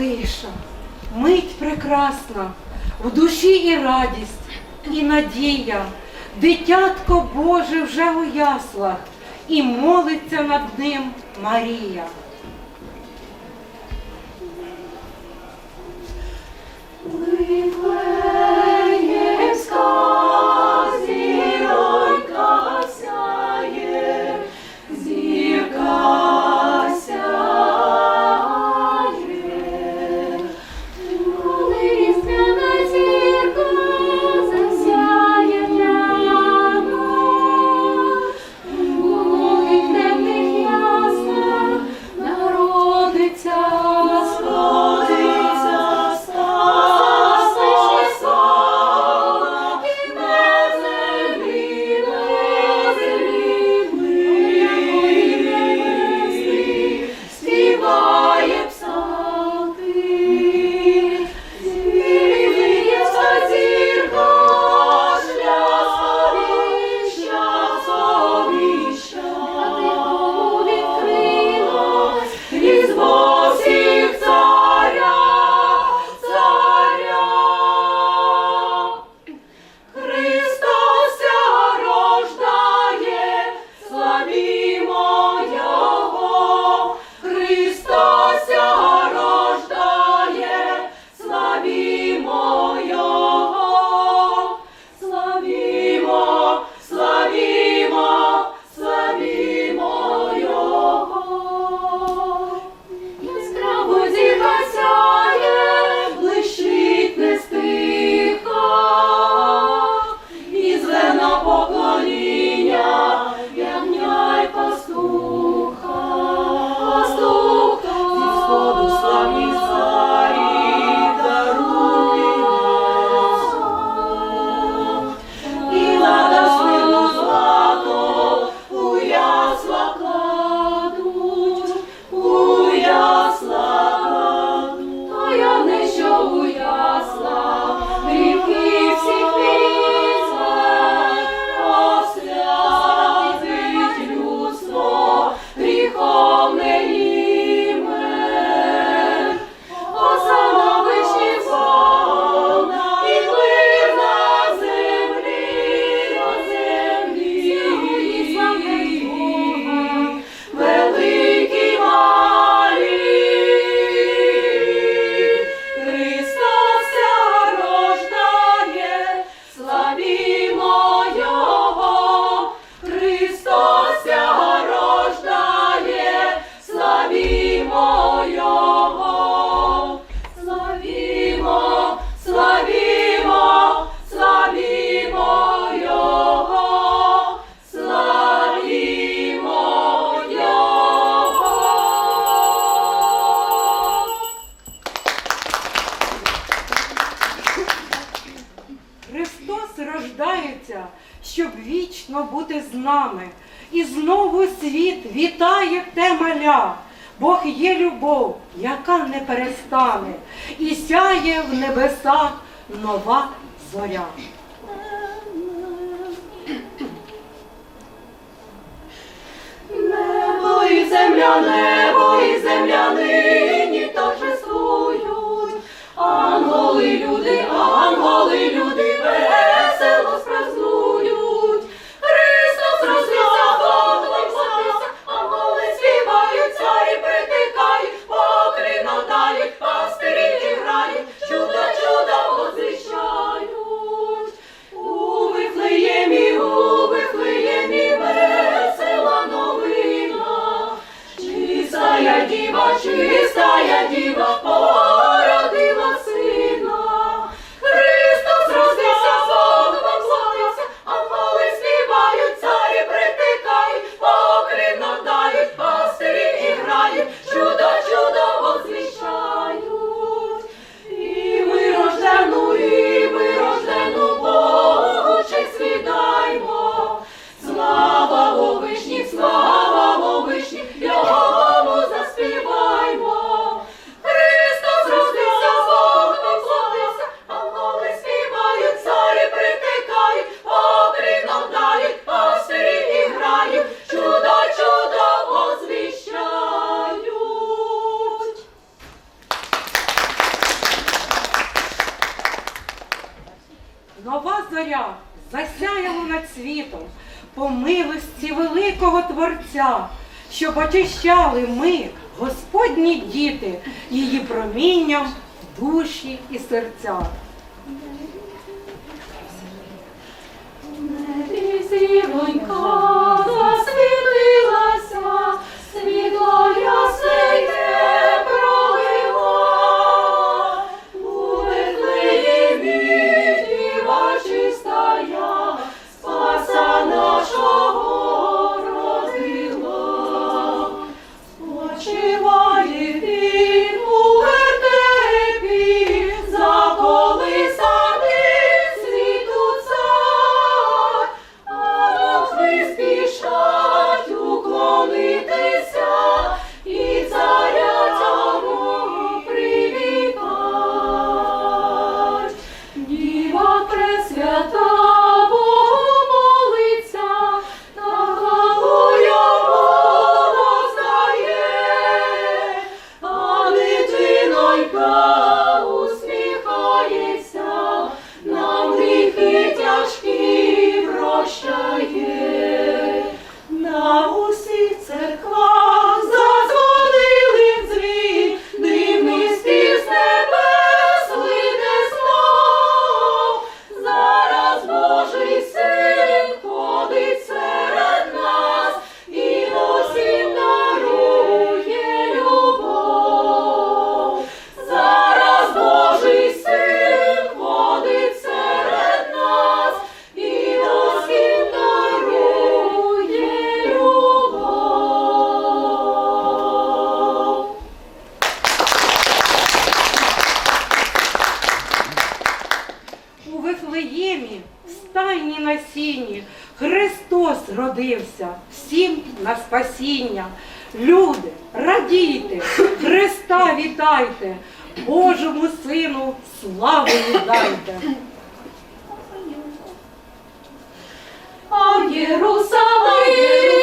тиша, мить прекрасна, в душі і радість, і надія. Дитятко Боже вже у яслах і молиться над ним Марія. Please, радісно бути з нами. І знову світ вітає те маля. Бог є любов, яка не перестане, і сяє в небесах нова зоря. Небо і земля, небо і земля нині торжествують, анголи люди. Творця, щоб очищали ми, Господні діти, її промінням в душі і серця. Зіронька народився, всім на спасіння. Люди, радійте, Христа вітайте, Божому Сину славу віддайте. О Єрусалим!